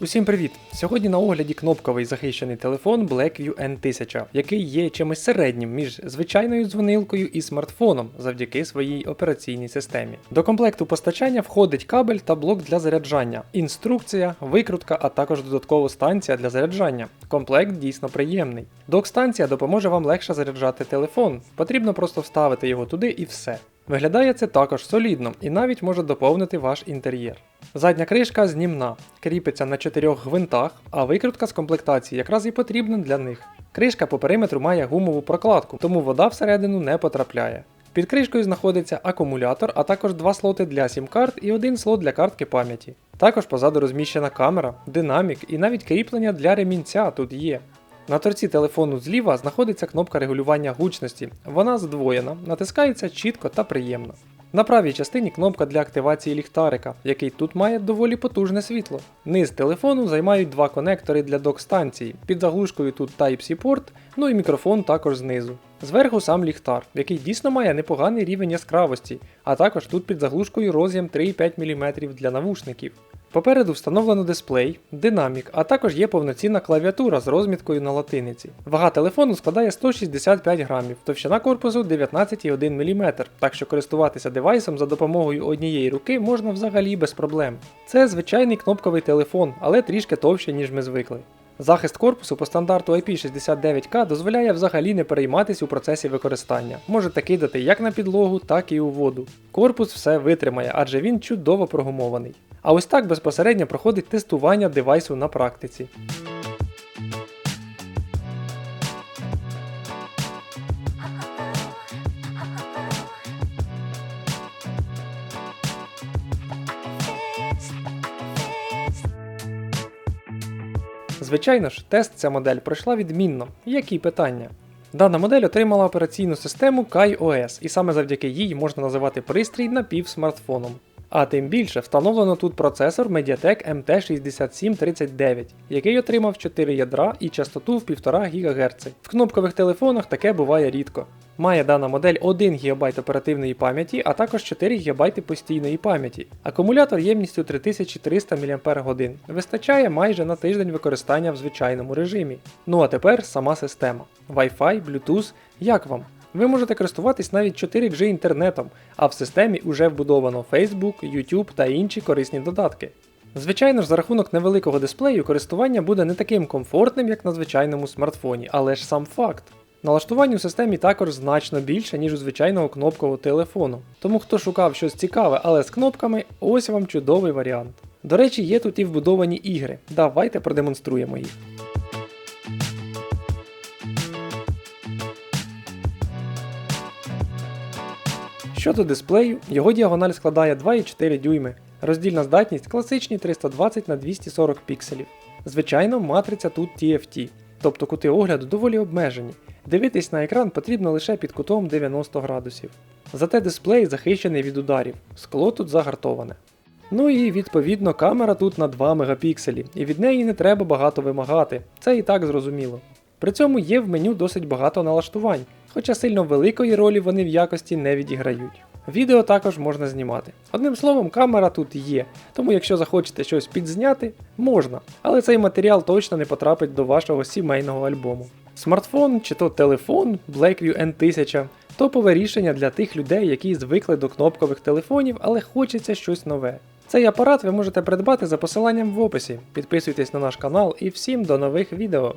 Усім привіт! Сьогодні на огляді кнопковий захищений телефон Blackview N1000, який є чимось середнім між звичайною дзвонилкою і смартфоном завдяки своїй операційній системі. До комплекту постачання входить кабель та блок для заряджання, інструкція, викрутка, а також додаткова станція для заряджання. Комплект дійсно приємний. Док-станція допоможе вам легше заряджати телефон. Потрібно просто вставити його туди і все. Виглядає це також солідно і навіть може доповнити ваш інтер'єр. Задня кришка знімна, кріпиться на чотирьох гвинтах, а викрутка з комплектації якраз і потрібна для них. Кришка по периметру має гумову прокладку, тому вода всередину не потрапляє. Під кришкою знаходиться акумулятор, а також два слоти для сім-карт і один слот для картки пам'яті. Також позаду розміщена камера, динамік і навіть кріплення для ремінця тут є. На торці телефону зліва знаходиться кнопка регулювання гучності. Вона здвоєна, натискається чітко та приємно. На правій частині кнопка для активації ліхтарика, який тут має доволі потужне світло. Низ телефону займають два конектори для док-станції. Під заглушкою тут Type-C порт, ну і мікрофон також знизу. Зверху сам ліхтар, який дійсно має непоганий рівень яскравості, а також тут під заглушкою роз'єм 3,5 мм для навушників. Попереду встановлено дисплей, динамік, а також є повноцінна клавіатура з розміткою на латиниці. Вага телефону складає 165 грамів, товщина корпусу 19,1 мм, так що користуватися девайсом за допомогою однієї руки можна взагалі без проблем. Це звичайний кнопковий телефон, але трішки товще, ніж ми звикли. Захист корпусу по стандарту IP69K дозволяє взагалі не перейматись у процесі використання. Можете кидати як на підлогу, так і у воду. Корпус все витримає, адже він чудово прогумований. А ось так безпосередньо проходить тестування девайсу на практиці. Звичайно ж, тест ця модель пройшла відмінно. Які питання? Дана модель отримала операційну систему KaiOS, і саме завдяки їй можна називати пристрій напівсмартфоном. А тим більше встановлено тут процесор Mediatek MT6739, який отримав 4 ядра і частоту в 1,5 ГГц. В кнопкових телефонах таке буває рідко. Має дана модель 1 ГБ оперативної пам'яті, а також 4 ГБ постійної пам'яті. Акумулятор ємністю 3300 мАч. Вистачає майже на тиждень використання в звичайному режимі. Ну а тепер сама система. Wi-Fi, Bluetooth, як вам? Ви можете користуватись навіть 4G інтернетом, а в системі вже вбудовано Facebook, YouTube та інші корисні додатки. Звичайно ж, за рахунок невеликого дисплею користування буде не таким комфортним, як на звичайному смартфоні, але ж сам факт. Налаштувань у системі також значно більше, ніж у звичайного кнопкового телефону. Тому хто шукав щось цікаве, але з кнопками, ось вам чудовий варіант. До речі, є тут і вбудовані ігри. Давайте продемонструємо їх. Щодо дисплею, його діагональ складає 2,4 дюйми. Роздільна здатність класичні 320 на 240 пікселів. Звичайно, матриця тут TFT, тобто кути огляду доволі обмежені. Дивитись на екран потрібно лише під кутом 90 градусів. Зате дисплей захищений від ударів, скло тут загартоване. Ну і відповідно камера тут на 2 мегапікселі, і від неї не треба багато вимагати, це і так зрозуміло. При цьому є в меню досить багато налаштувань, хоча сильно великої ролі вони в якості не відіграють. Відео також можна знімати. Одним словом, камера тут є, тому якщо захочете щось підзняти, можна, але цей матеріал точно не потрапить до вашого сімейного альбому. Смартфон чи то телефон Blackview N1000 топове рішення для тих людей, які звикли до кнопкових телефонів, але хочеться щось нове. Цей апарат ви можете придбати за посиланням в описі. Підписуйтесь на наш канал і всім до нових відео.